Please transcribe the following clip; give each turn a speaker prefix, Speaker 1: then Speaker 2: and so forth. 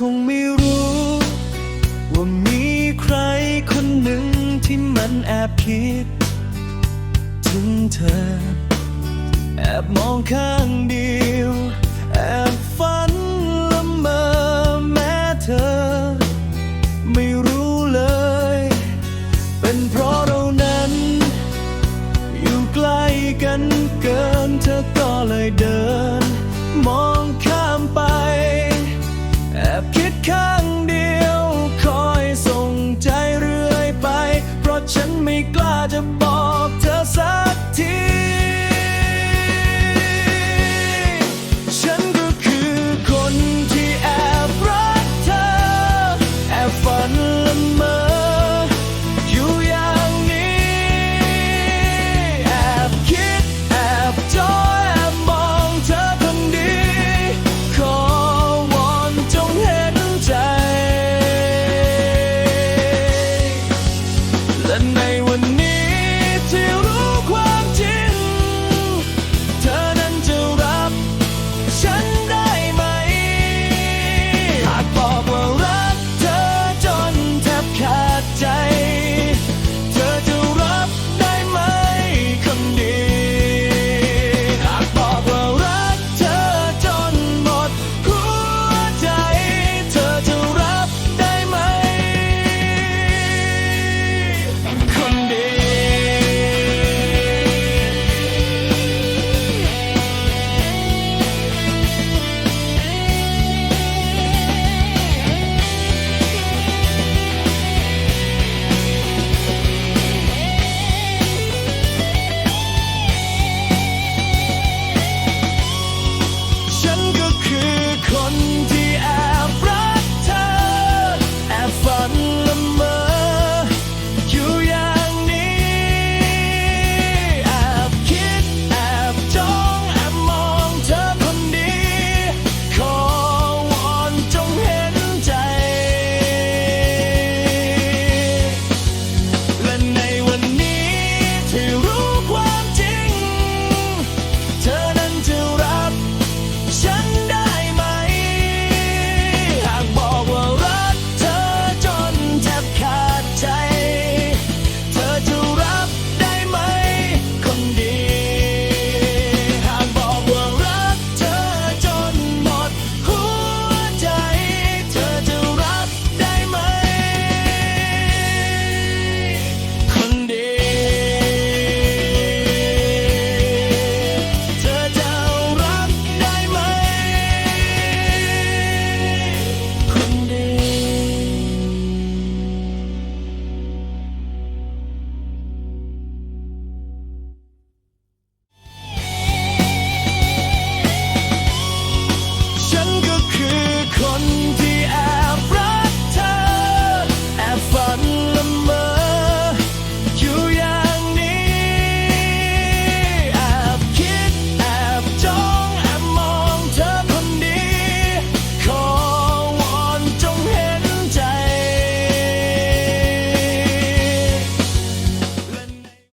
Speaker 1: คงไม่รู้ ว่ามีใครคนหนึ่งที่มันแอบคิด ถึงเธอ แอบมองข้างเดียว แอบฝันละเมอแม้เธอ ไม่รู้เลย เป็นเพราะเรานั้น อยู่ใกล้กันเกินเธอก็เลยเดิน อ